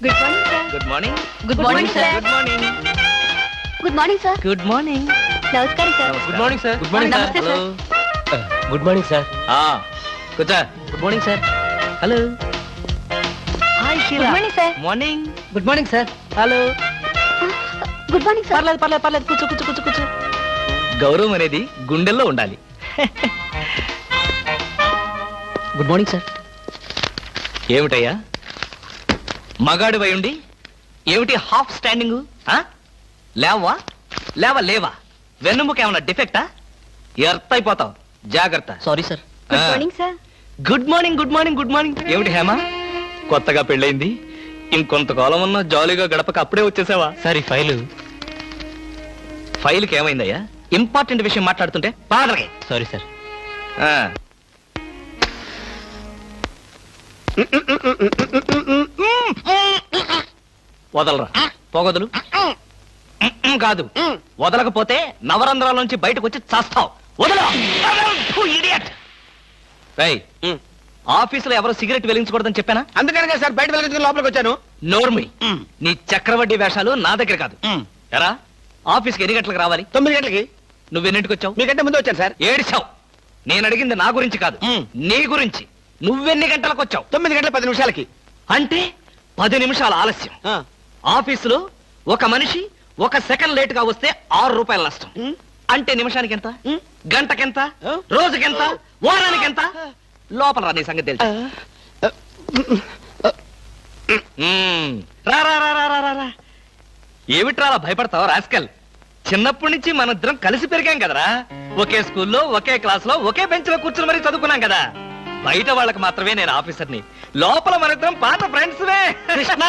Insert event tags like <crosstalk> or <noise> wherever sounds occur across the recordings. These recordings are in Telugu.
Good morning sir good morning good morning sir good morning good morning sir good morning నమస్కారం sir good morning sir good morning sir. నమస్తే గుడ్ మార్నింగ్ సార్ కూర్చో good morning sir hello hi good morning sir morning good morning sir hello good morning sir పర్లేదు పర్లేదు పర్లేదు కూర్చో కూర్చో కూర్చో కూర్చో గౌరవం అనేది గుండెల్లో ఉండాలి గుడ్ మార్నింగ్ సార్ ఏమిటయ్యా మగాడు ఉండి ఏమిటి హాఫ్ స్టాండింగ్ లేవా? లేవా లేవా? వెన్నుముక ఏమన్నా డిఫెక్టా ఎర్త్ అయిపోతావు. జాగ్రత్త. Sorry sir good morning sir good morning good morning good morning ఏమిటి హేమ? కొత్తగా పెళ్ళైంది ఇంకొంతకాలం ఉన్న జాలీగా గడపక అప్పుడే వచ్చేసావా? సరే ఫైలు. ఫైల్కి ఏమైందయ్యా? ఇంపార్టెంట్ విషయం మాట్లాడుతుంటే పాదలకి సారీ సార్ వదలరా. పొగదులు. కాదు. వదలకపోతే నవరంధ్రాల నుంచి బయటకు వచ్చి చస్తావు. ఆఫీసులో ఎవరు సిగరెట్ వెలిగించకూడదని చెప్పానా? అందుకనే సార్ బయట వెళ్ళి లోపలికి వచ్చాను. నోర్మి. నీ చక్రవడ్డీ వేషాలు నా దగ్గర కాదు. ఎరా ఆఫీస్కి ఎన్ని గంటలకు రావాలి? తొమ్మిది గంటలకి. నువ్వెన్నింటికి వచ్చావు? మీకంటే ముందు వచ్చాను సార్. ఏడిచావు. నేను అడిగింది నా గురించి కాదు. నీ గురించి. నువ్వెన్ని గంటలకు వచ్చావు తొమ్మిది గంటల పది నిమిషాలకి. అంటే పది నిమిషాల ఆలస్యం. ఆఫీసులో ఒక మనిషి ఒక సెకండ్ లేట్గా వస్తే ఆరు రూపాయల నష్టం. అంటే నిమిషానికి ఎంత. గంటకెంత? రోజుకెంత? వారానికి ఎంత లోపల రా నీ సంగతి తెలుసు. రా రా రా రా రా రా, రా. ఏమిట్రా అలా భయపడతావు రాస్కల్? చిన్నప్పటి నుంచి మనిద్దరం కలిసి పెరిగాం కదరా. ఒకే స్కూల్లో ఒకే క్లాస్లో ఒకే బెంచ్లో కూర్చుని మరీ చదువుకున్నాం కదా. బయట వాళ్ళకి మాత్రమే నేను ఆఫీసర్ని. లోపల మనిద్దరం పాత ఫ్రెండ్స్ కృష్ణ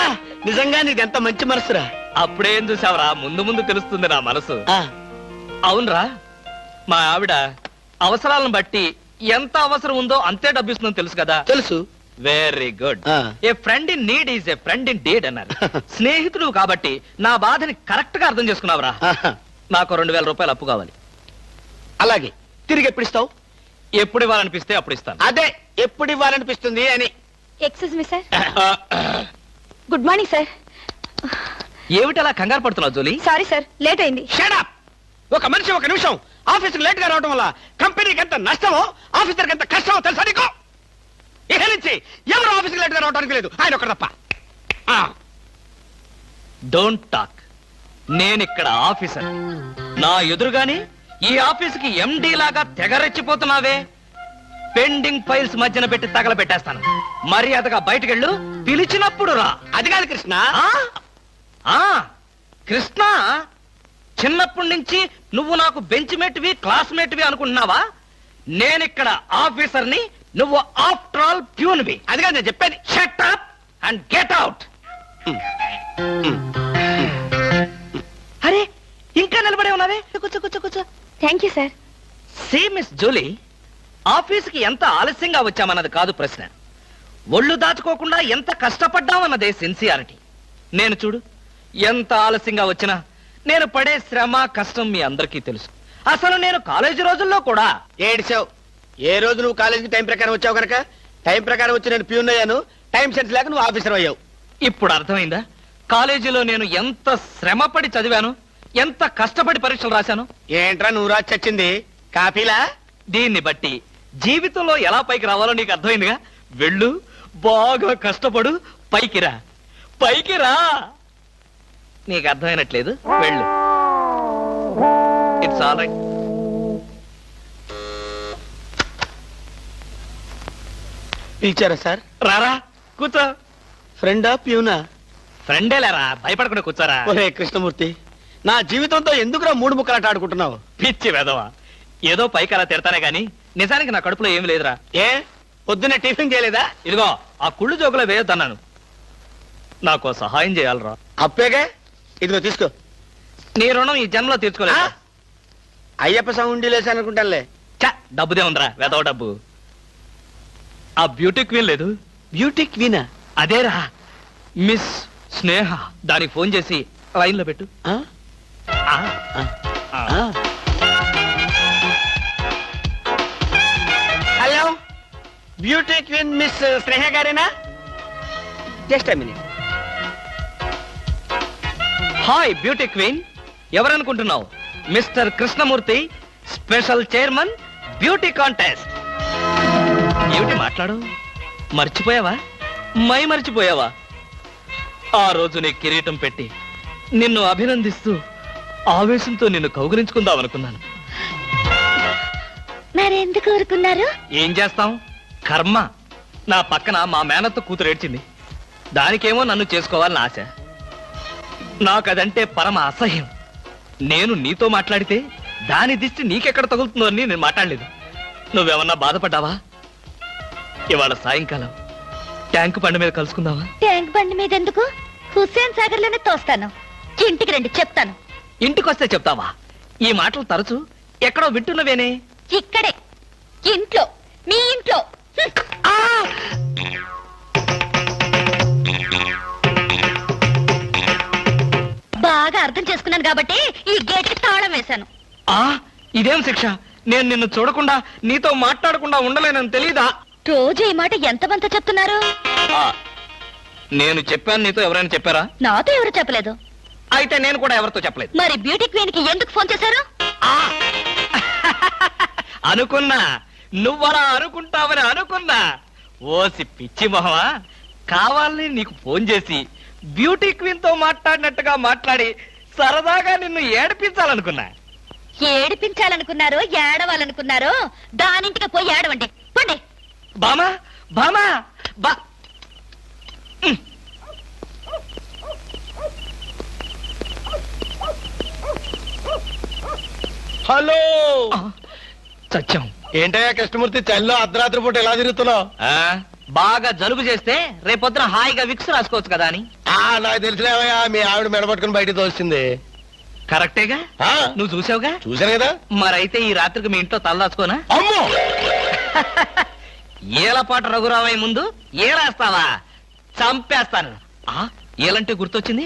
నిజంగా నీది ఎంత మంచి మనసురా? అప్పుడేం చూసావురా ముందు ముందు తెలుస్తుంది నా మనసు. ఆ, అవునరా మా ఆవిడ అవసరాలను బట్టి ఎంత అవసరం ఉందో అంతే డబ్బిస్తుందని తెలుసు కదా? తెలుసు. వెరీ గుడ్ ఆ. A friend in need is a friend indeed అన్నారు. <laughs> స్నేహితుడు కాబట్టి నా బాధని కరెక్ట్గా అర్థం చేసుకున్నావురా. ఆహా. నాకు రెండు వేల రూపాయలు అప్పు కావాలి. అలాగే తిరిగి ఎప్పుడు ఇస్తావు? ఎప్పుడు ఇవ్వాలనిపిస్తే అప్పుడు ఇస్తాను. అదే ఎప్పుడు ఇవ్వాలనిపిస్తుంది అని. Excuse me sir good morning sir ఏమిటి అలా కంగారు పడుతున్నావు జోలి? సారీ సార్ లేట్ అయింది. షడప్ ఒక మనిషి ఒక నిమిషం ఆఫీసుకు లేట్గా రావడం వల్ల కంపెనీకి ఎంత నష్టమో ఆఫీసర్కి ఎంత కష్టమో తెలుసా నీకు? ఇక నుంచి ఎవరు ఆఫీసుకు లేట్గా రావడానికి లేదు? ఆయన ఒకటి తప్ప. ఆ, డోంట్ టాక్ నేను ఇక్కడ ఆఫీసర్. నా ఎదురుగాని ఈ ఆఫీసుకి ఎండి లాగా తెగరెచ్చిపోతున్నావే? పెండింగ్ ఫైల్స్ మధ్యన పెట్టి తగలబెట్టేస్తాను. మర్యాదగా బయటకెళ్ళు పిలిచినప్పుడు రా. అది కాదు కృష్ణ. ఆ? ఆ? కృష్ణ చిన్నప్పటి నుంచి నువ్వు నాకు బెంచ్ మేట్వి క్లాస్మేట్వి అనుకుంటున్నావా? నేనిక్కడ ఆఫీసర్ని నువ్వు ఆఫ్టర్ ఆల్ ప్యూన్వి. అది కాదు నేను చెప్పేది. Shut up and get out అరే ఇంకా నిలబడే ఉన్నావే? కూర్చో కూర్చో కూర్చో. Thank you sir say miss Julie ఆఫీస్కి ఎంత ఆలస్యంగా వచ్చామన్నది కాదు ప్రశ్న. ఒళ్ళు దాచుకోకుండా ఎంత కష్టపడ్డామన్నదే సిన్సియారిటీ నేను చూడు ఎంత ఆలస్యంగా వచ్చినా నేను పడే శ్రమ కష్టం మీ అందరికీ తెలుసు. అసలు నేను కాలేజీ రోజుల్లో కూడా ఏడిచావు? ఏ రోజు నువ్వు కాలేజీకి టైం ప్రకారం వచ్చావు కనుక? టైం ప్రకారం వచ్చి నేను ప్యూన్ అయ్యాను. టైం సెన్స్ లేక నువ్వు ఆఫీసర్ అయ్యావు. ఇప్పుడు అర్థమైందా? కాలేజీలో నేను ఎంత శ్రమపడి చదివాను? ఎంత కష్టపడి పరీక్షలు రాశాను? ఏంట్రా నువ్వు రాసి చచ్చింది? కాపీలా? దీన్ని బట్టి జీవితంలో ఎలా పైకి రావాలో నీకు అర్థమైందిగా? వెళ్ళు బాగా కష్టపడు పైకి రా. పైకి రా! నీకు అర్థమైనట్లేదు? వెళ్ళు. ఇట్స్ ఆల్ రైట్ పిలిచారా సార్? రారా కూర్చో. ఫ్రెండా ప్యూనా? ఫ్రెండే లేరా? భయపడకుండా కూర్చోరా. ఒరే కృష్ణమూర్తి నా జీవితంతో ఎందుకురా మూడు ముక్కలాట ఆడుకుంటున్నావు? పిచ్చి వెదవా ఏదో పైకి అలా తిడతానే గాని నిజానికి నా కడుపులో ఏమి లేదురా. ఏ? పొద్దున్న టిఫిన్ చేయలేదా? ఇదిగో ఆ కుళ్ళు జోకులో వేయొద్దన్నాను. నాకు సహాయం చేయాలరా. అప్పేగా? ఇదిగో తీసుకో. నీ రుణం ఈ జన్మలో ఆ? తీర్చుకోలేదు అయ్యప్ప సౌండ్ లేసి అనుకుంటానులే చ డబ్బుదే ఉందిరా వెదవ డబ్బు. ఆ బ్యూటీ క్వీన్ లేదు. బ్యూటీ క్వీనా? అదేరా మిస్ స్నేహ దానికి ఫోన్ చేసి లైన్లో పెట్టు. Hello? Beauty queen miss Sneha గారేనా? Just minute. Hi beauty queen. ఎవరనుకుంటున్నావు? Mister Krishnamurthy special chairman beauty contest. ఏమిటి మాట్లాడు? మర్చిపోయావా? మై మర్చిపోయావా? ఆ రోజు నీ కిరీటం పెట్టి నిన్ను అభినందిస్తూ ఆవేశంతో నిన్ను కౌగులించుకుందాం అనుకున్నాను మరెందుకు కోరుకున్నారు ఏం చేస్తాం? కర్మ. నా పక్కన మా మేనత్త కూతురు ఏడ్చింది. దానికేమో నన్ను చేసుకోవాలని ఆశ. నాకదంటే పరమ అసహ్యం. నేను నీతో మాట్లాడితే దాని దిష్టి నీకెక్కడ తగులుతుందో అని నేను మాట్లాడలేదు. నువ్వేమన్నా బాధపడ్డావా? ఇవాళ సాయంకాలం. ట్యాంకు పండు మీద కలుసుకుందావా ట్యాంక్ బండి మీద ఎందుకు హుస్సేన్ సాగర్లోనే తోస్తాను. ఇంటికి రండి చెప్తాను. ఇంటికొస్తే చెప్తావా? ఈ మాటలు తరచు ఎక్కడో వింటున్నవేనే? ఇక్కడే. ఇంట్లో. మీ ఇంట్లో. బాగా అర్థం చేసుకున్నాను కాబట్టి ఈ గేట్కి తాళం వేశాను. ఆ! ఇదేం శిక్ష? నేను నిన్ను చూడకుండా నీతో మాట్లాడకుండా ఉండలేనని తెలీదా? రోజు ఈ మాట ఎంతమంత చెప్తున్నారు? ఆ, నేను చెప్పాను నీతో ఎవరైనా చెప్పారా? నాతో ఎవరు చెప్పలేదు. అయితే నేను కూడా ఎవరితో చెప్పలేదు. మరి బ్యూటీ క్వీన్కి ఎందుకు ఫోన్ చేశారు? ఆ! <laughs> అనుకున్నా. నువ్వలా అనుకుంటావని అనుకున్నా. ఓసి పిచ్చి మొహమా? కావాలని నీకు ఫోన్ చేసి బ్యూటీ క్వీన్తో మాట్లాడినట్టుగా మాట్లాడి సరదాగా నిన్ను ఏడిపించాలనుకున్నా. ఏడిపించాలనుకున్నారో ఏడవాలనుకున్నారో దానింటికి పోయి ఏడవండి. పండి. బామా? బామా? బా ఉమ్. హలో! చచ్చాం ఏంటయ్యా కృష్ణమూర్తి చల్లో అర్ధరాత్రి పూట ఎలా తిరుగుతున్నావు? ఆ, బాగా జలుబు చేస్తే రేపొద్దున హాయిగా విక్స్ రాసుకోవచ్చు కదా అని. ఆ నాకు తెలిసినవయ్యా మీ ఆవిడ మెడపట్టుకుని బయటికి తోస్తుంది కరెక్టేగా? ఆ, నువ్వు చూసావుగా? చూశాను కదా. మరైతే ఈ రాత్రికి మీ ఇంట్లో తలదాచుకోనా అమ్మో! <laughs> ఏలపాటు రఘురావయ్య ముందు ఏలేస్తావా చంపేస్తాను. ఆ ఏలంటే గుర్తొచ్చింది?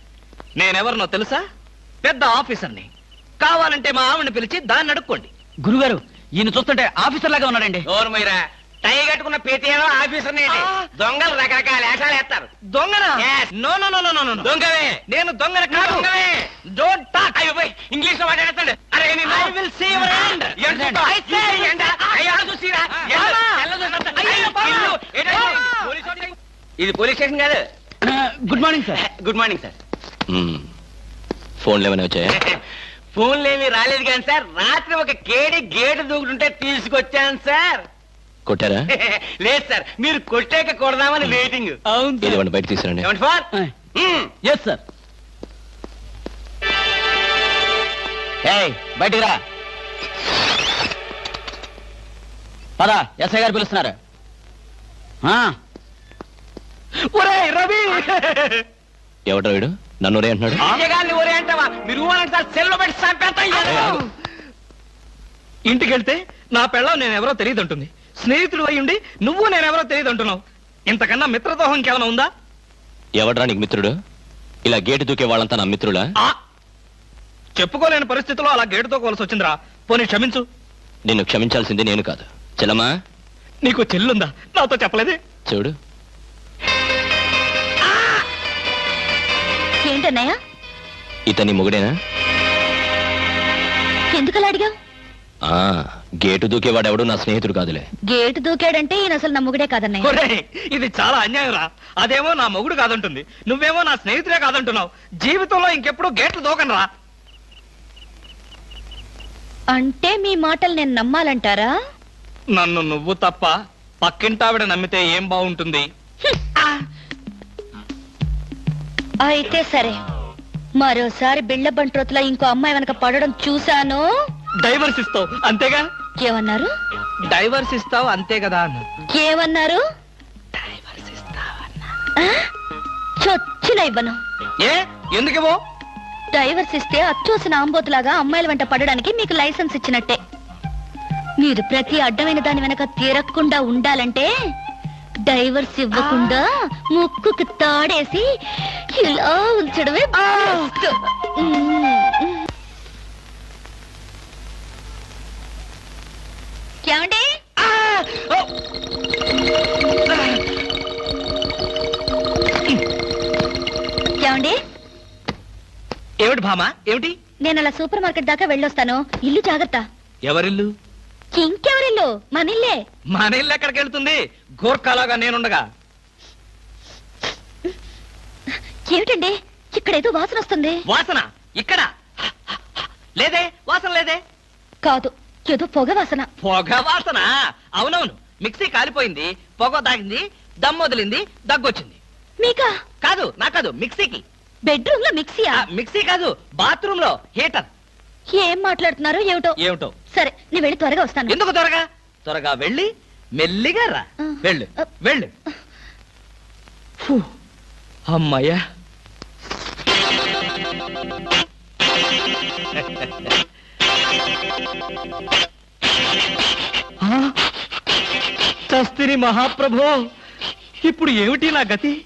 నేనెవరినో తెలుసా? పెద్ద ఆఫీసర్ని. కావాలంటే మా ఆవిడని పిలిచి దాన్ని అడుక్కోండి. గురుగారు ఈయన చూస్తుంటే ఆఫీసర్ లాగా ఉన్నాడండి. నోరు మీరా టై కట్టుకున్న ప్రతియేదో ఆఫీసర్. దొంగలు రకరకాల వేషాలు వేస్తారు. దొంగనా. No no no no no దొంగవే. నేను దొంగన కాదు. దొంగవే. డోంట్ టాక్ అయ్యో పోయ్, ఇంగ్లీష్లో మాట్లాడతాడు అరే hand. <laughs> ఏం చూస్తావ్? I say- ఈ ఏంటా? అయ్యో, చూసిరా? ఇది పోలీస్ స్టేషన్ కాదు. Good morning sir good morning sir ఫోన్లు ఏమైనా వచ్చాయా? ఫోన్లు ఏమీ రాలేదు కానీ సార్ రాత్రి ఒక కేడి గేటు దూకుంటుంటే తీసుకొచ్చాను సార్. కొట్టారా? <laughs> లేదు సార్ మీరు కొట్టాక కొడదామని వెయిటింగ్ అవును బయట తీసుకురండి ఫార్ ఎస్ సార్? ఏయ్ బయటికి రా. పద ఎస్ఐ గారు పిలుస్తున్నారు. ఆ, ఒరేయ్ రవి! ఎవడ్రా వీడు? నన్ను ఒరే అంటున్నాడు. గారిని ఒరే అంటావా? మీరు ఊరంటే సార్ సెల్లో పెట్టి చంపేస్తాం. ఇంటికి వెళ్తే నా పెళ్ళం నేను ఎవరో తెలియదు అంటుంది స్నేహితుడు అయి ఉండి నువ్వు నేనెవరో తెలియదు అంటున్నావు ఇంతకన్నా మిత్రదోహం ఇంకేమైనా ఉందా? ఎవడ్రా నీకు మిత్రుడు? ఇలా గేటు దూకే వాళ్ళంతా నా మిత్రులా? ఆ! చెప్పుకోలేని పరిస్థితిలో అలా గేటుతో కోల్సి వచ్చిందిరా. పోనీ క్షమించు. నిన్ను క్షమించాల్సింది నేను కాదు. చెల్లమ్మా. నీకు చెల్లుందా? నాతో చెప్పలేదే? చూడు. ఏంటన్నయ్య? ఇతని మొగుడేనా? ఎందుకలా అడిగావు? ఆ గేటు దూకేవాడెవడు నా స్నేహితుడు కాదులే. గేటు దూకాడంటే ఈయన అసలు నా మొగుడే కాదన్నయ్య. ఇది చాలా అన్యాయం రా అదేమో నా మొగుడు కాదంటుంది. నువ్వేమో నా స్నేహితుడే కాదంటున్నావు. జీవితంలో ఇంకెప్పుడు గేట్లు దూకను రా అంటే మీ మాటలు నేను నమ్మాలంటారా? నన్ను నువ్వు తప్ప పక్కింటావిడ నమ్మితే ఏం బాగుంటుంది అయితే సరే. మరోసారి బిళ్ళ బంట్రోతులా ఇంకో అమ్మాయి వెనక పడడం చూశాను. డైవర్స్ ఇస్తావు అంతేగా? ఏమన్నారు? డైవర్స్ ఇస్తావు అంతే కదా అన్న. ఏమన్నారు? డైవర్స్? చొచ్చిన ఇవ్వను. ఏ? ఎందుకేమో డైవర్స్ ఇస్తే అచ్చోసిన ఆంబోతులాగా అమ్మాయిల వెంట పడడానికి మీకు లైసెన్స్ ఇచ్చినట్టే. మీరు ప్రతి అడ్డమైన దాని వెనక తీరకుండా ఉండాలంటే డైవర్స్ ఇవ్వకుండా ముక్కుకి తాడేసి ఇలా ఉంచడమే. ఏమండి? ఏమండి? ఏమిటి భామా? ఏమిటి? నేను అలా సూపర్ మార్కెట్ దాకా వెళ్ళొస్తాను. ఇల్లు జాగ్రత్త. ఎవరిల్లు? ఇంకెవరిల్లు? మన ఇల్లే మన ఇల్లు ఎక్కడికి వెళ్తుంది? గోర్ఖాలాగా నేనుండగా. ఏమిటండి? ఇక్కడ ఏదో వాసన వస్తుంది. వాసన? ఇక్కడ? లేదే? వాసన లేదే? కాదు ఏదో పొగ వాసన. పొగ వాసన? అవునవును. మిక్సీ కాలిపోయింది పొగ తాగింది దమ్ వదిలింది దగ్గొచ్చింది. మీకా? కాదు నా కాదు మిక్సీకి. బెడ్రూమ్లో మిక్సీయా? ఆ, మిక్సీ కాదు బాత్రూమ్లో హీటర్. ఏం మాట్లాడుతున్నారో ఏమిటో? ఏమిటో? సరే నేను వెళ్ళి త్వరగా వస్తాను. ఎందుకు త్వరగా? త్వరగా వెళ్ళి మెల్లిగా రా. వెళ్ళు. వెళ్ళు. అమ్మయ్యా. చస్తిని మహాప్రభో ఇప్పుడు ఏమిటి నా గతి?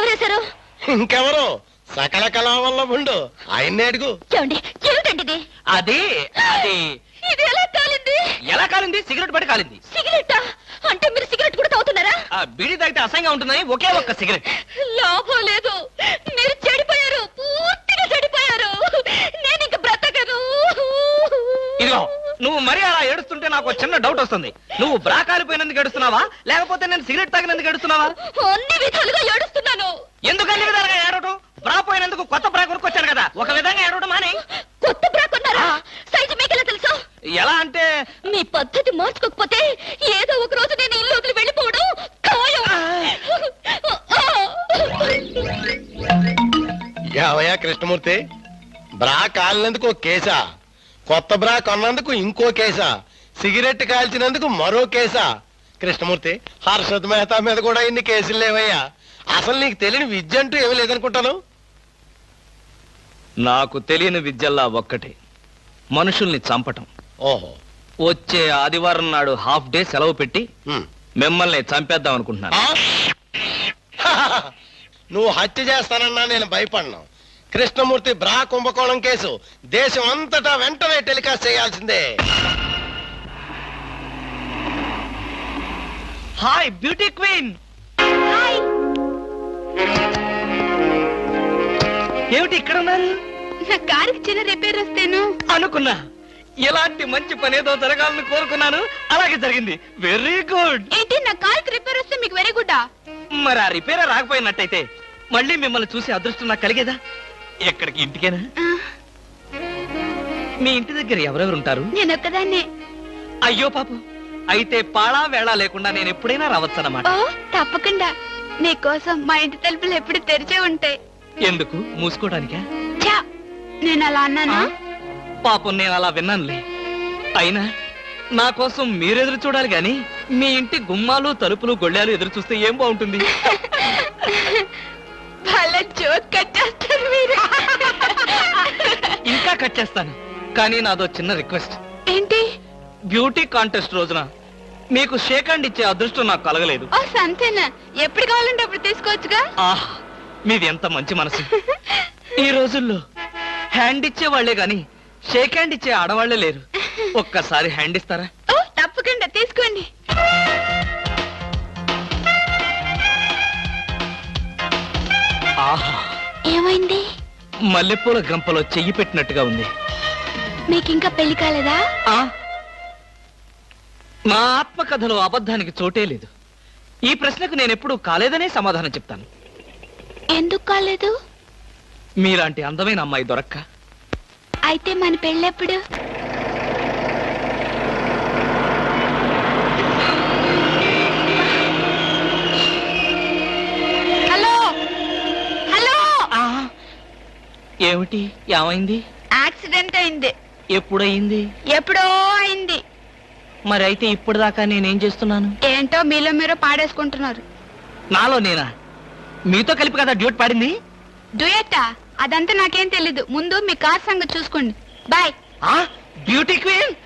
ఎవరేశారు ఇంకెవరు? సకల కళా వల్ల ఉండు ఆయన్నే అడుగు. ఏమండి ఏమిటండి అది అది. ఇది ఎలా కాలింది? ఎలా కాలింది? సిగరెట్ పడి కాలింది. సిగరెట్టా అంటే మీరు సిగరెట్ కూడా తాగుతున్నారా? ఆ బీడీ తాగితే అసహ్యంగా ఉంటుందని ఒకే ఒక్క సిగరెట్. లాభం లేదు. మీరు చెడిపోయారు. పూర్తిగా చెడిపోయారు. నేను ఇంక బ్రతకను. ఇదిగో నువ్వు మరీ అలా ఏడుస్తుంటే నాకు చిన్న డౌట్ వస్తుంది. నువ్వు బ్రా కాలిపోయినందుకు ఏడుస్తున్నావా? లేకపోతే నేను సిగరెట్ తాగినందుకు ఏడుస్తున్నావా? అన్ని విధాలుగా ఏడుస్తున్నాను. ఎందుకు అన్ని విధాలుగా ఏడవటం బ్రా పోయినందుకు కొత్త బ్రా కొనుక్కొచ్చాను కదా. ఒక విధంగా ఏడవడం మానే. కొత్త బ్రా కొన్నారా? సైజ్ ఎలా అంటే? మీ పద్ధతి మార్చుకోకపోతే ఏదో ఒక రోజు నేను ఇల్లు వదిలి వెళ్ళిపోవడం ఖాయం. ఏవయ్యా కృష్ణమూర్తి? బ్రా కాలినందుకు ఒక కేసా? కొత్త బ్రా కొన్నందుకు ఇంకో కేసా? సిగరెట్ కాల్చినందుకు మరో కేసా? కృష్ణమూర్తి హర్షద్ మెహతా మీద కూడా ఇన్ని కేసులు లేవయ్యా. అసలు నీకు తెలియని విద్య అంటూ ఏమీ లేదనుకుంటాను? నాకు తెలియని విద్యల్లా ఒక్కటే. మనుషుల్ని చంపటం. ఓహో. వచ్చే ఆదివారం నాడు హాఫ్ డే సెలవు పెట్టి. మిమ్మల్ని చంపేద్దాం అనుకుంటున్నాను. ఆ? నువ్వు హత్య చేస్తానన్నా నేను భయపడను. కృష్ణమూర్తి బ్రా కుంభకోణం కేసు దేశం అంతటా వెంటనే టెలికాస్ట్ చేయాల్సిందే. Hi beauty queen! ఏమిటి ఇక్కడ ఉన్నారు నా కారుకి చిన్న రిపేర్ వస్తేను. అనుకున్నా. ఇలాంటి మంచి పని ఏదో జరగాలని కోరుకున్నాను. అలాగే జరిగింది. వెరీ గుడ్ ఏంటి నా కారుకి రిపేర్ వస్తే మీకు వెరీ గుడ్ మరి ఆ రిపేర్ రాకపోయినట్టయితే మళ్ళీ మిమ్మల్ని చూసి అదృష్టం నాకు కలిగేదా? ఎక్కడికి? ఇంటికేనా? మీ ఇంటి దగ్గర ఎవరెవరు ఉంటారు? నేను ఒక్కదాన్నే. అయ్యో పాపం. అయితే పాళా వేళ లేకుండా నేను ఎప్పుడైనా రావచ్చన్నమాట. ఓ తప్పకుండా. నీకోసం మా ఇంటి తలుపులు ఎప్పుడు తెరిచే ఉంటాయి. ఎందుకు? మూసుకోవడానికా నేను అలా అన్నానా? పాపం నేను అలా విన్నానులే. అయినా నా కోసం మీరెదురు చూడాలి గాని మీ ఇంటి గుమ్మాలు తలుపులు గొళ్ళాలు ఎదురు చూస్తే ఏం బాగుంటుంది? <laughs> <laughs> ఇంకా కట్ చేస్తాను. కానీ నాదో చిన్న రిక్వెస్ట్. ఏంటి? బ్యూటీ కాంటెస్ట్ రోజున మీకు షేక్ హ్యాండ్ ఇచ్చే అదృష్టం నాకు కలగలేదు. ఓ సంతేనా? ఎప్పుడు కావాలంటే అప్పుడు తీసుకోవచ్చుగా? ఆహ్ మీది ఎంత మంచి మనసు. ఈ రోజుల్లో హ్యాండ్ ఇచ్చే వాళ్ళే గాని షేక్ హ్యాండ్ ఇచ్చే ఆడవాళ్ళే లేరు. ఒక్కసారి హ్యాండ్ ఇస్తారా? ఓ తప్పకుండా తీసుకోండి. ఆహా. ఏమైంది? మల్లెపూల గంపలో చెయ్యి పెట్టినట్టుగా ఉంది. మీకు ఇంకా పెళ్ళి కాలేదా? ఆ? నా ఆత్మకథలో అబద్ధానికి చోటే లేదు. ఈ ప్రశ్నకు నేను ఎప్పుడు కాలేదనే సమాధానం చెప్తాను. ఎందుకు కాలేదు? మీలాంటి అందమైన అమ్మాయి దొరక్క. అయితే మన పెళ్ళెప్పుడు? హలో! హలో! ఆ, ఏమిటి? ఏమైంది? యాక్సిడెంట్ అయింది. ఎప్పుడయింది? ఎప్పుడో అయింది. మరి అయితే ఇప్పుడు దాకా నేనేం చేస్తున్నాను? ఏంటో మీలో మీరు పాడేసుకుంటున్నారు. నాలో నేనా? మీతో కలిపి కదా డ్యూట్ పాడింది? డుయట్టా అదంతా నాకేం తెలీదు. ముందు మీ కార్ సంగతి చూసుకోండి. బాయ్. ఆ? బ్యూటీ